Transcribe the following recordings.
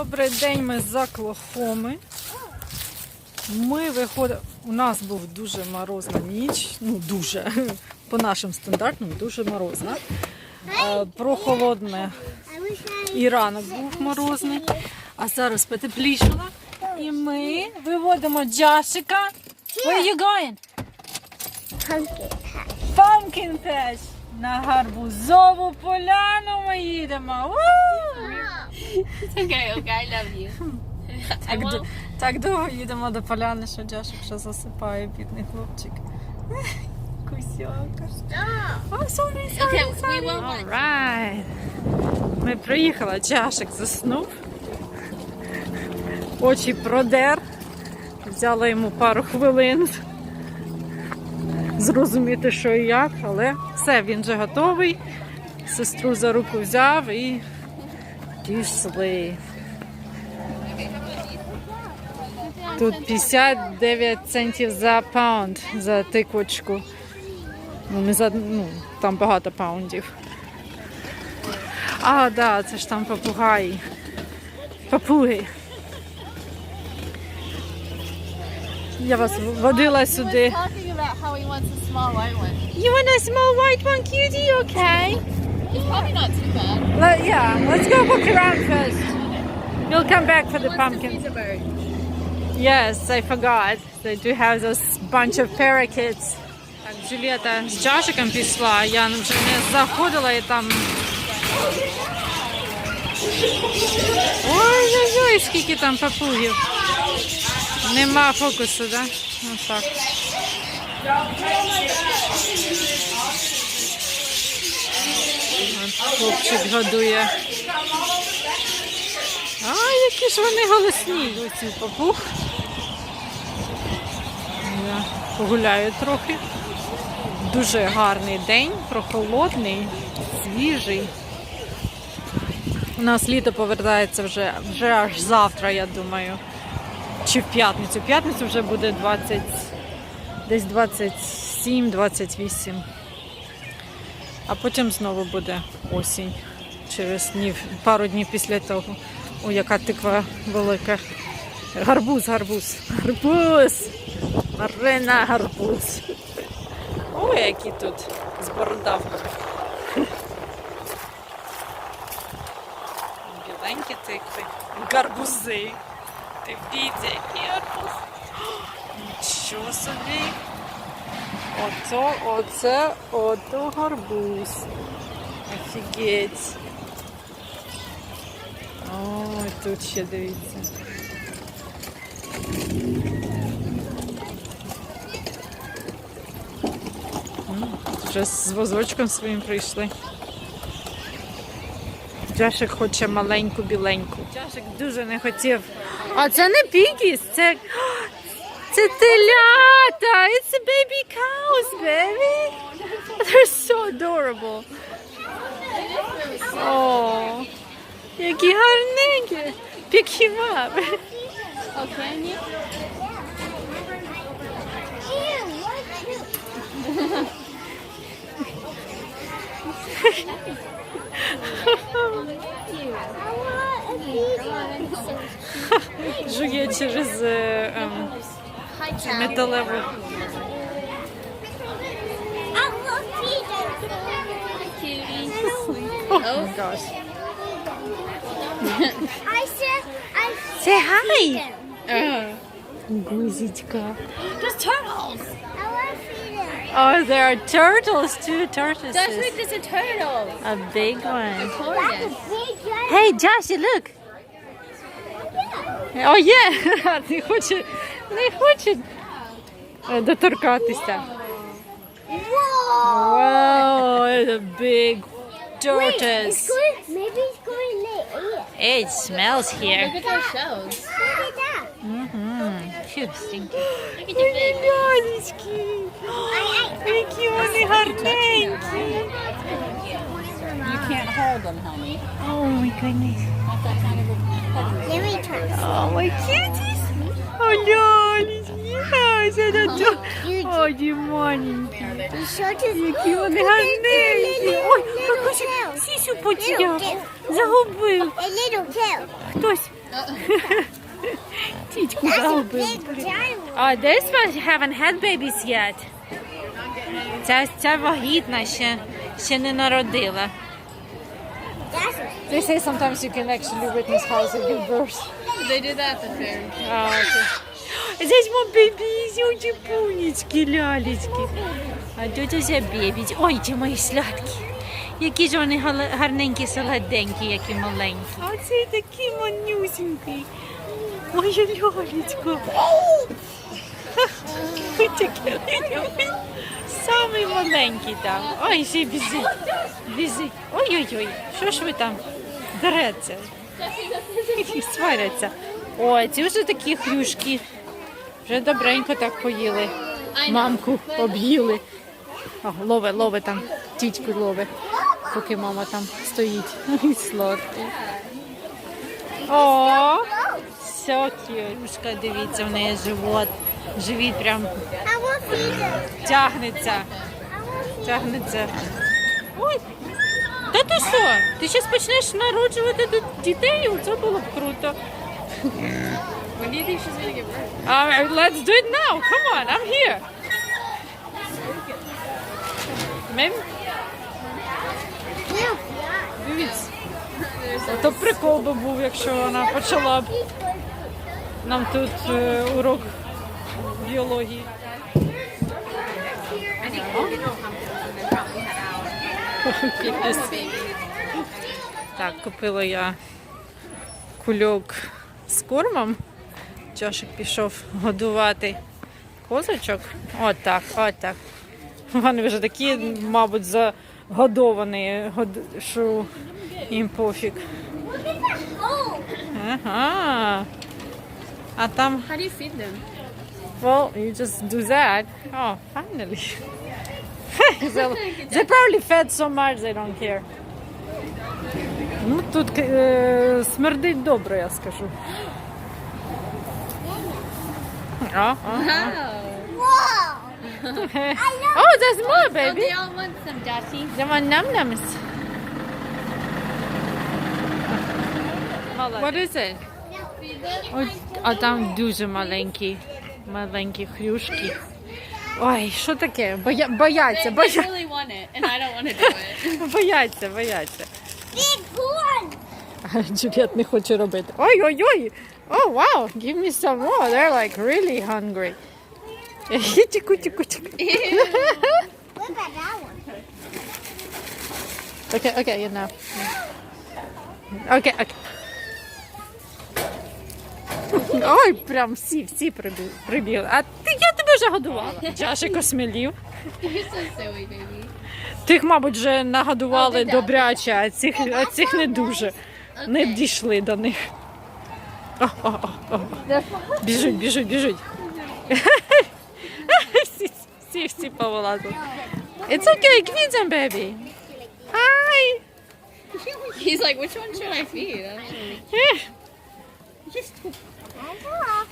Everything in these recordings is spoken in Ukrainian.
Добрий день, ми з Оклахоми. Ми виходимо. У нас був дуже морозна ніч. Ну, дуже. По нашим стандартам дуже морозна. Е, Прохолодне. І ранок був морозний. А зараз потеплішало. І ми виводимо Джашика. Where you going? Pumpkin. Pumpkin Patch. На гарбузову поляну ми їдемо. Woo! It's okay, okay, I love you. I Так, won't. д- так довго їдемо до поляни, що Джашик вже засипає, бідний хлопчик. Кусяка. О, sorry, sorry, Okay, we sorry. won't. Alright. Ми приїхали, Джашик заснув. Очі продер. Взяла йому пару хвилин зрозуміти, що і як, але все, він вже готовий. Сестру за руку взяв і пішли. Тут 59 центів за паунд за тиквочку. Ну, не за, ну, там багато паундів. А, да, це ж там попугаї. Папуги. Я вас водила сюди. You want a small white one, cutie? Okay. It's probably not too bad. Let, yeah, let's go walk around first. We'll come back for the pumpkins. a bird. Yes, I forgot. They do have those bunch of parakeets. Так, Джулієта з Джашиком пішла, я вже не заходила і там. Ой-ой-ой, скільки там папугів. Нема фокусу, да? Ось так. Хлопчик годує. А, які ж вони голосні, ось і папуг. Я погуляю трохи. Дуже гарний день, прохолодний, свіжий. У нас літо повертається вже, вже аж завтра, я думаю. Чи в п'ятницю. В п'ятницю вже буде 20, десь 27-28. А потім знову буде осінь. Через днів, пару днів після того. О, яка тиква велика. Гарбуз, гарбуз. Гарбуз! Марина гарбуз. Ой, які тут з бородавкою. Біленькі тикви. Гарбузи. Дивіться, який гарбуз. Нічого собі. Ото, оце, ото гарбуз. Офігеть. Ой, тут ще дивіться. Вже з возочком своїм прийшли. Джашик хоче маленьку біленьку. Джашик дуже не хотів. А це не пікіс, це. Це телята! It's a baby cows, baby! They're so adorable. О, які гарненькі. Pick him up. Oh, can you? Ew, what you? I want a vegan. Жує через е, ем, Hi, child. металеву. I want vegan. Cutie. О, май гаш. I said I Say hi. vegan. Uh, Гузічка. there's turtles. I want vegan. Oh, there are turtles too. Tortoises. That's like just a turtle. A big one. That's a Tortoise. vegan. Hey, Joshie, look. О, є! Не хоче, не хоче е, доторкатися. Whoa. Wow, it's a big Wait, it's tortoise. going, maybe it's going to eat. It smells here. Look at those shells. Look at that. Мгм. Фу, сtinky. Look at your face. Лялечки. Які вони гарненькі. You can't hold them, honey. Oh my goodness. Not that kind of a petting Let me try. Oh my cuties. Ді маленькі. Які вони гарненькі. Ой, хтось сісю потеряв. Загубив. Хтось. Тітьку загубив. Oh, this one haven't had babies yet. Ця, ця вагітна ще, ще не народила. They say sometimes you can actually witness how they give birth. They did that at the fair. А, окей. Здесь мой бебізючі пунечки, лялечки. А тетя ся бебіть. Ой, ті мої слядкі. Які ж вони гарненькі, солоденькі, які маленькі. А цей такий манюсенький. Моя лялечко. Ой, таке. Самий маленький там. Ой, ще біжить. Біжить. Ой-ой-ой, що ж ви там дереться? Сваряться. Ой, ці вже такі хрюшки. Вже добренько так поїли. Мамку об'їли. Лове, лове там, тітьку лове, поки мама там стоїть. Ой, сладкий. О, все кірушка, дивіться, в неї живот. Живіт прям тягнеться. Тягнеться. Ой, та ти що? Ти зараз почнеш народжувати тут дітей? Це було б круто. When do you think she's gonna give birth? All let's do it now. Come on, I'm here. Мем, дивіться. То прикол би був, якщо вона почала б нам тут е, урок біології. Так, купила я кульок з кормом. Джошик пішов годувати козочок. Отак, отак. Вони вже такі, мабуть, загодовані, год- що їм пофіг. Ага. А там, How do you feed them? well, you just do that. Oh, finally. they, they probably fed so much they don't care. Ну, тут е, смердить добре, я скажу. А, а. Whoa. Oh, there's more, Oh, baby. they all want some Joshy. They want num nums. What is it? Ой, а там дуже маленькі, Маленькі хрюшки. Ой, що таке? Боя, бояться, бояться, бояться. А Джуліет не хоче робити. Ой-ой-ой! Oh, wow! Give me some more. They're like really hungry. Тіку, тіку, тіку. What about that one? Окей, окей, you know. Окей, окей. Ой, прям всі, всі прибіли. А ти, я тебе вже годувала. Silly, baby. Тих, мабуть, вже нагодували добряче, а цих, а цих не дуже. Не дійшли до них. О, о, о, о. Біжуть, біжуть, біжуть. всі, всі, всі повилазили. It's okay, квітям, baby. Hi. He's like, which one should I feed? Actually. Ех.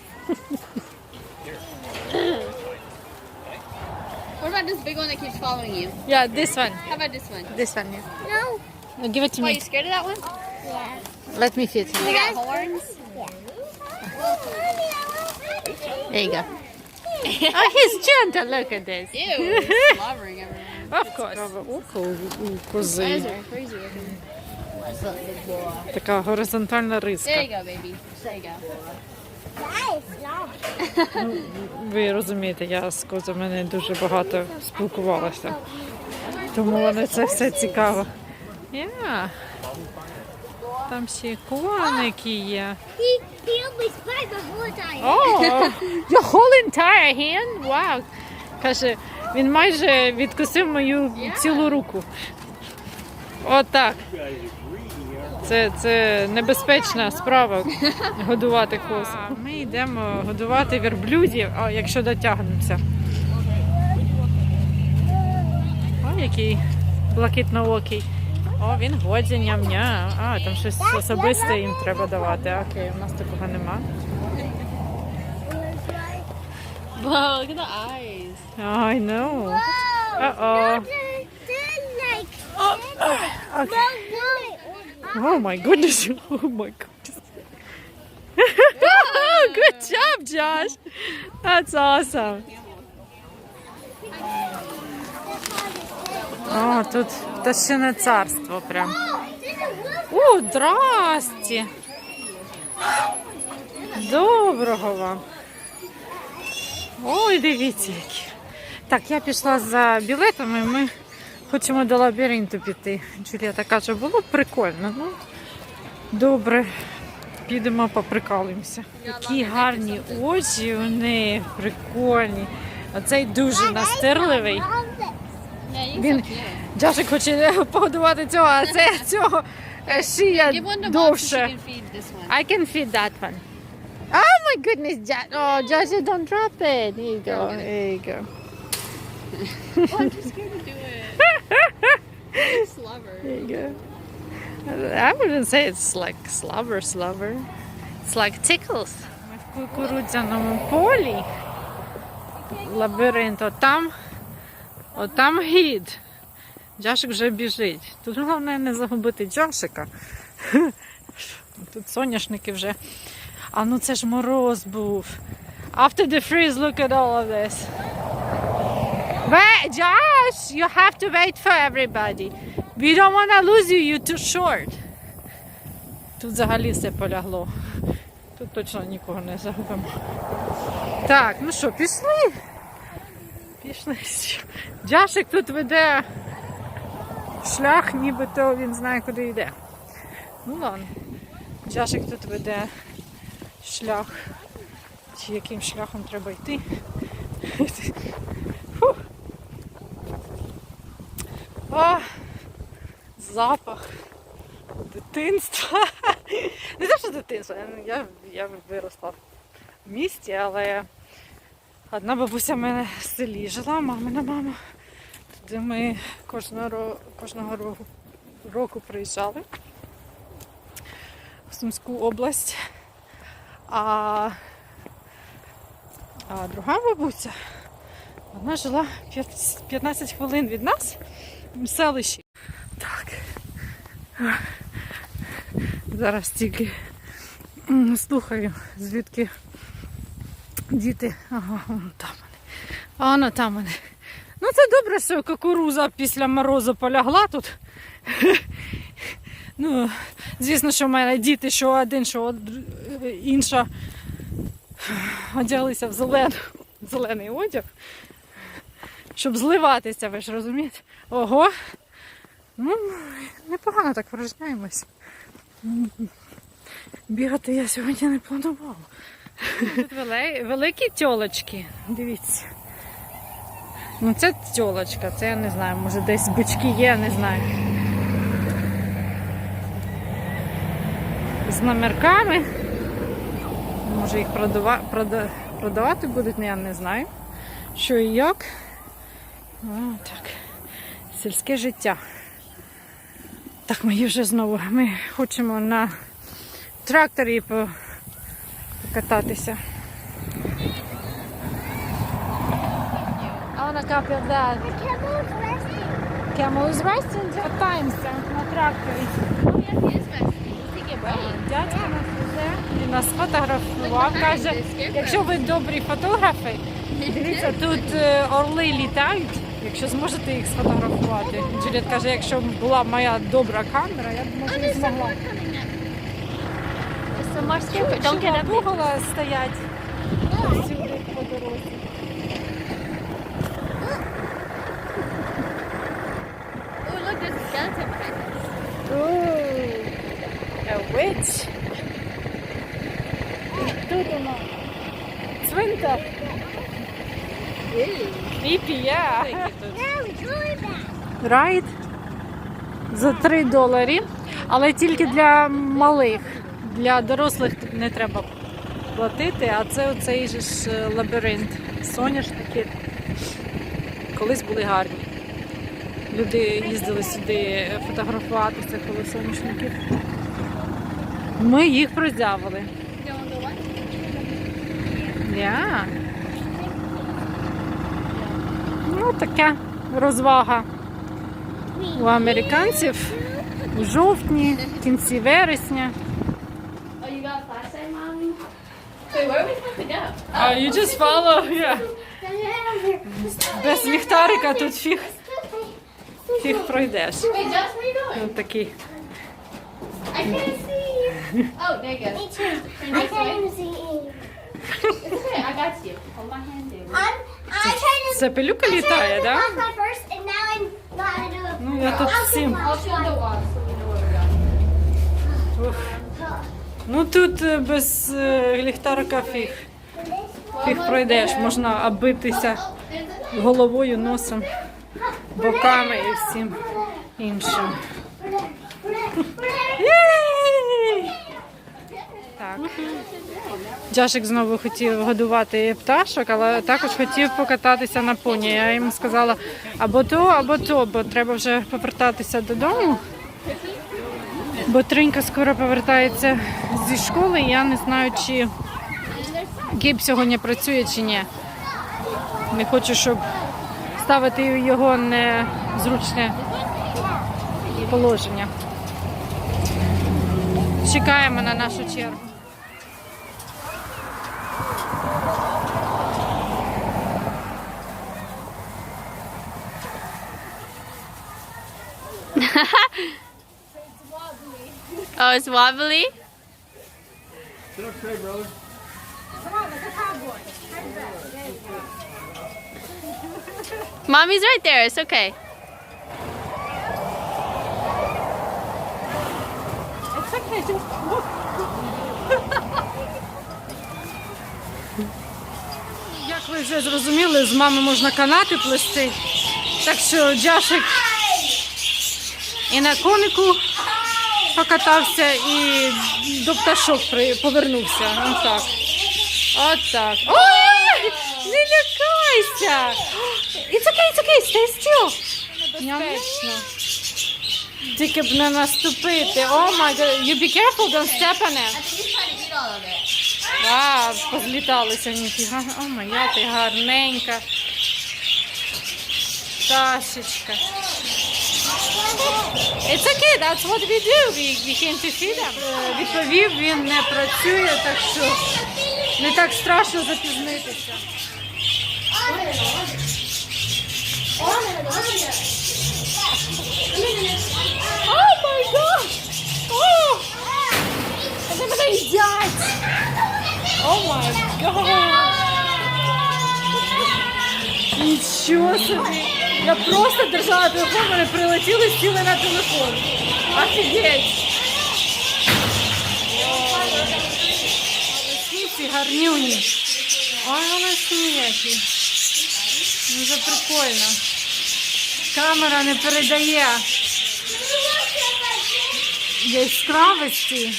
What about this big one that keeps following you? Yeah, this one. How about this one? This one, yeah. No. No, give it to Why, me. you scared of that one? Yeah. Let me fit. They got horns? There you go. Oh, he's gentle. Look at this. Ew, it's slobbering everywhere. Of course. Око у Eyes кози. are crazy looking. Така горизонтальна There риска. you go, baby. There you go. Ви розумієте, я з козами не дуже багато спілкувалася. Тому вони це все цікаво. Yeah. Там ще коники є. Bite the whole entire hand? Wow. Каже, він майже відкусив мою цілу руку. Отак. Це, це небезпечна справа годувати коз. Ми йдемо годувати верблюдів, а якщо дотягнемося. О, який блакитноокий. О, він годі ням-ням. А, там щось особисте їм треба давати. Окей, у нас такого нема. Look at the eyes. I know. Uh-oh. No, they're, they're like. Okay. Oh my goodness. Oh my goodness. Good job, Josh. That's awesome. О, тут пташине царство прям. О, здрасте. Доброго вам. Ой, дивіться які. Так, я пішла за білетами, ми хочемо до лабіринту піти. Джулія каже, було б прикольно. Ну, добре, підемо поприкалуємося. Які гарні очі у неї, прикольні. Оцей дуже настирливий. Він. Джашик хоче погодувати цього, а це цього е, шия довше. I can feed that one. Oh my goodness, Josh. Oh, Josh, don't drop it. There you go. There you go. Oh, I'm too scared to do it. Slobber. There you go. I wouldn't say it's like slobber, slobber. It's like tickles. Ми в кукурудзяному полі. Лабіринт. Отам, отам гід. Джашик вже біжить. Тут головне не загубити Джашика. Тут соняшники вже. А ну це ж мороз був. After the freeze, look at all of this. Wait, Josh, you have to wait for everybody. We don't want to lose you, you're too short. Тут взагалі все полягло. Тут точно нікого не загубимо. Так, ну що, пішли? Пішли. Джашик тут веде шлях, нібито він знає, куди йде. Ну ладно. Джашик тут веде шлях. Чи яким шляхом треба йти. Фух. Запах дитинства. Не те, що дитинства. Я, я виросла в місті, але одна бабуся в мене в селі жила, мамина мама. Туди ми кожного, кожного року, року приїжджали в Сумську область. А, а друга бабуся, вона жила п'ят- 15 хвилин від нас селищі. Так. Зараз тільки слухаю, звідки діти. Ага, вон там вони. А вона там вони. Ну це добре, що кукуруза після морозу полягла тут. Ну, звісно, що в мене діти, що один, що інша одяглися в зелену, зелений одяг, щоб зливатися, ви ж розумієте? Ого. Ну, непогано так вражаємось. Бігати я сьогодні не планувала. Тут великі тьолочки, дивіться. Ну це тьолочка, це я не знаю, може десь бички є, не знаю. З номерками. Може їх продава... прода... продавати будуть, ну, я не знаю. Що і як. О, так. Сільське життя. Так, ми вже знову. Ми хочемо на тракторі покататися. That. Camel's resting. Camel is resting катаємося на тракторі. Дядько нас везе і нас фотографував. Каже, якщо ви добрі фотографи, дивіться, тут е, орли літають. Якщо зможете їх сфотографувати. Джуліет каже, якщо була моя добра камера, я б може не змогла. Up. Бугала стоять всюди по дорозі. Witch. Тут вона. Цвинтар. Really bad. Райд за 3 долари, але тільки для малих. Для дорослих не треба платити, а це оцей же ж е, лабіринт. Соняшники колись були гарні. Люди їздили сюди фотографуватися коло соняшників. Ми їх прозявили. You want to go what? Я. Ну, така розвага у американців у жовтні, в кінці вересня. Oh? А you just follow, yeah. Без ліхтарика тут фіг, фіг пройдеш. Wait, Josh, where are you going? Ось такий. I can't see. Oh, there you go. Me too. Turn I this way. can't see. It's okay. I got you. Hold my hand, dude. I'm, I'm trying to. Це пилюка літає, it. Ну, я тут всім. Ну тут е, без е, ліхтарика фіг. Фіг пройдеш, можна оббитися головою, носом, боками і всім іншим. Так. Джашик знову хотів годувати пташок, але також хотів покататися на поні. Я йому сказала або то, або то, бо треба вже повертатися додому. Бо Тринька скоро повертається зі школи. Я не знаю, чи Гіб сьогодні працює чи ні. Не хочу, щоб ставити його незручне положення. Чекаємо на нашу чергу. Oh, it's wobbly? Mommy's right there. It's okay. It's okay, Як ви вже зрозуміли, з мами можна канати плести. Так що Джашик і на конику покатався, і до пташок повернувся. Отак. Отак. Ой! Не лякайся! It's okay, it's okay, stay still. Небезпечно. Тільки б не наступити. О май You be careful, don't step on it. А, позліталися ніфіга. О, моя ти гарненька. Пташечка. It's okay, that's what we do. We, we came to see them. Е, Відповів, він не працює, так що не так страшно запізнитися. О май гад! О! Вони мене їдять! О май гад! Нічого собі! Я просто держала телефон, вони прилетіли, сіли на телефон. Офігеть! Ці гарнюні. Ой, вони сміяті. Дуже прикольно. Камера не передає яскравості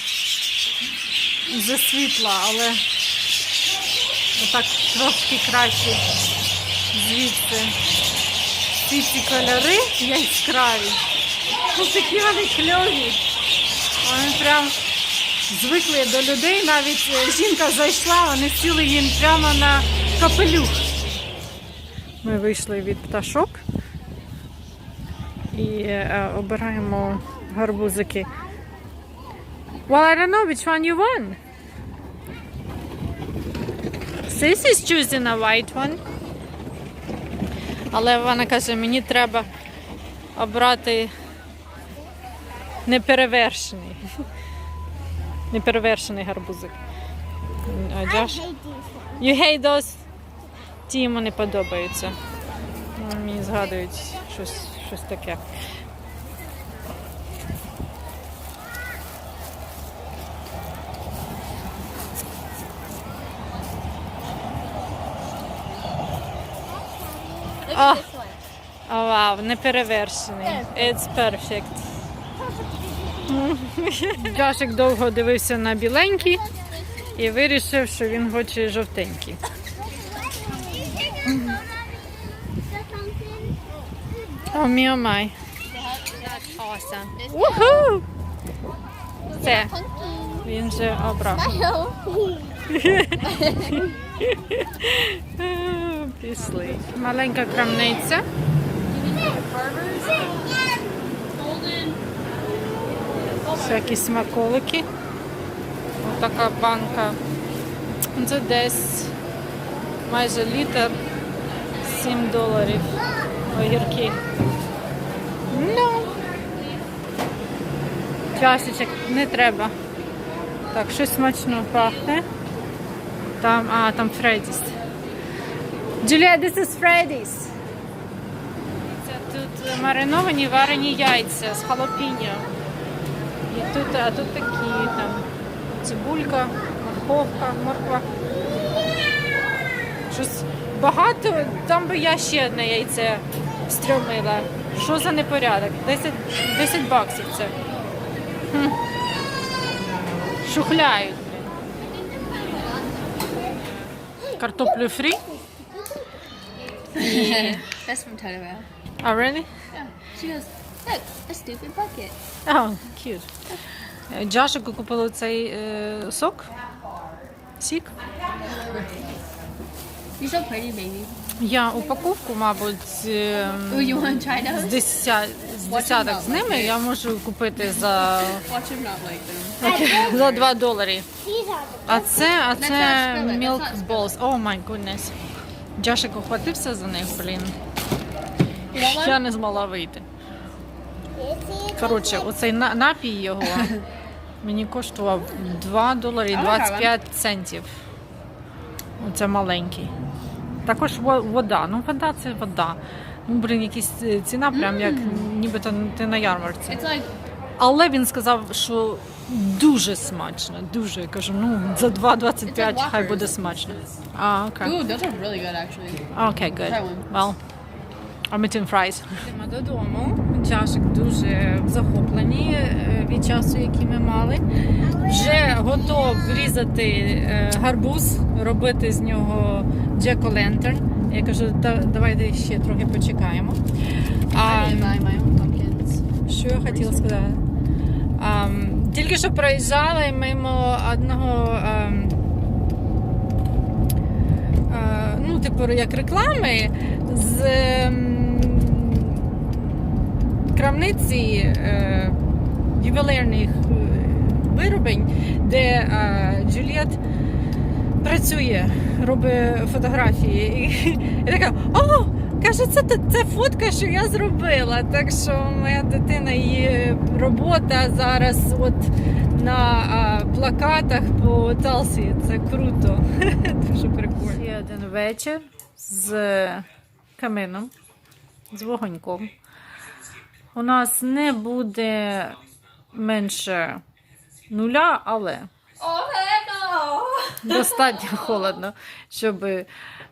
за світла, але отак трошки краще звідси. Всі ці кольори яскраві. Такі вони кльові. Вони прям звикли до людей. Навіть е, жінка зайшла, вони сіли їм прямо на капелюх. Ми вийшли від пташок і е, обираємо гарбузики. Well, I don't know which one you want. Sis is choosing a white one. Але вона каже, мені треба обрати неперевершений. Неперевершений гарбузик. А Джош? You hate those? Ті йому не подобаються. Ну, Мені згадують щось, щось таке. Ah. this one. О, вау, неперевершений. It's perfect. Джашик довго дивився на біленький і вирішив, що він хоче жовтенький. О, мій май. Уху! Все, він же обрав. Пішли. Маленька крамниця. Всякі смаколики. Ось така банка Це десь майже літр 7 доларів огірки. Ну, часичок не треба. Так, щось смачно пахне. Там, а, там Фреддіс. Julia, this is Freddy's. Тут мариновані варені яйця з халапіньо. І тут, а тут такі там цибулька, морковка, морква. Щось багато, там би я ще одне яйце стрьомила. Що за непорядок? 10, 10 баксів це. Шухляють. Картоплю фрі? That's from Tattoo. А, really? Yeah. She goes, look, a stupid bucket. Oh, cute. Е, Джашику купили цей е, сок. Сік. You're so pretty, baby. Я упаковку, мабуть, е, Oh, you want to try з, those? деся, з десяток з ними я можу купити за, Watch him not like them. за 2 долари. These are А це, а That's це not spilling, that's milk not balls. О май гуднес. Джашик ухватився за них, блін. Я не змогла вийти. Коротше, оцей на- напій його мені коштував 2 долари 25 центів. Оце маленький. Також во- вода. Ну, вода це вода. Ну, блін, якась е, ціна, прям як нібито ти на ярмарці. It's like, Але він сказав, що дуже смачно. Дуже. Я кажу, ну за 2,25 хай буде смачно. А, окей. ooh, those are really good, actually. Окей, good. Well, I'm eating fries. Йдемо додому. Чашик дуже е, від часу, який ми мали. Вже готов різати е, гарбуз, робити з нього джек-о-лентern. Я кажу, «Та- давайте ще трохи почекаємо. А, didn't buy my own pumpkins. що я хотіла сказати? Ам, тільки що проїжджали мимо одного. ам, а, ну, типу, як реклами з ем, крамниці е, ювелірних е, виробень, де е, Джуліет працює, робить фотографії. І, і така, о, каже, це, це фотка, що я зробила. Так що моя дитина, її робота зараз от на а, плакатах по Телсі. Це круто. Дуже прикольно. Ще один вечір з камином, з вогоньком. У нас не буде менше нуля, але достатньо холодно, щоб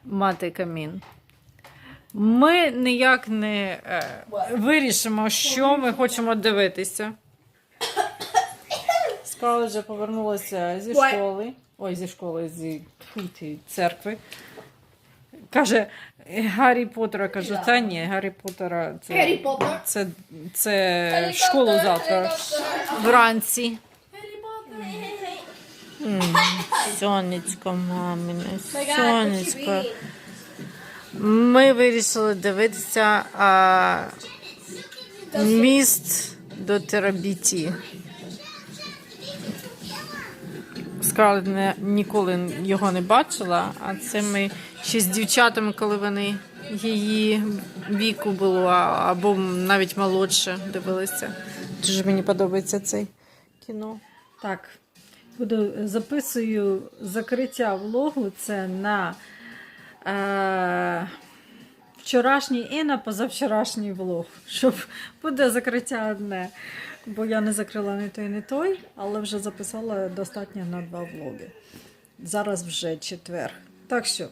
мати камін. Ми ніяк не е, вирішимо, що ми хочемо дивитися. Скала вже повернулася зі школи. Ой, зі школи, зі ти, церкви. Каже, Гаррі Поттера, кажу, та ні, Гаррі Поттера це, це, це школу завтра. Вранці. М, Сонечко, мамине, сонечко. Ми вирішили дивитися а, міст до Терабіті. Скарлет не, ніколи його не бачила, а це ми ще з дівчатами, коли вони її віку було, або навіть молодше дивилися. Дуже мені подобається цей кіно. Так, буду записую закриття влогу. Це на е, вчорашній і на позавчорашній влог. Щоб буде закриття одне. Бо я не закрила не той, не той, але вже записала достатньо на два влоги. Зараз вже четвер. Так що.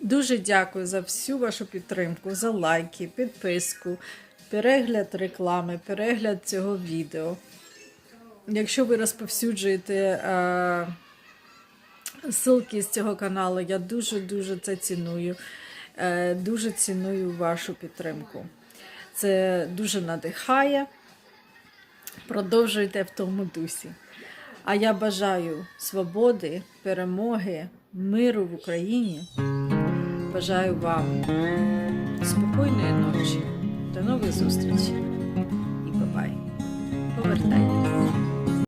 Дуже дякую за всю вашу підтримку, за лайки, підписку, перегляд реклами, перегляд цього відео. Якщо ви розповсюджуєте е, ссылки з цього каналу, я дуже-дуже це ціную. Е, дуже ціную вашу підтримку. Це дуже надихає. Продовжуйте в тому дусі. А я бажаю свободи, перемоги, миру в Україні. Бажаю вам спокійної ночі. До нових зустрічей. І бабай. Повертайтеся.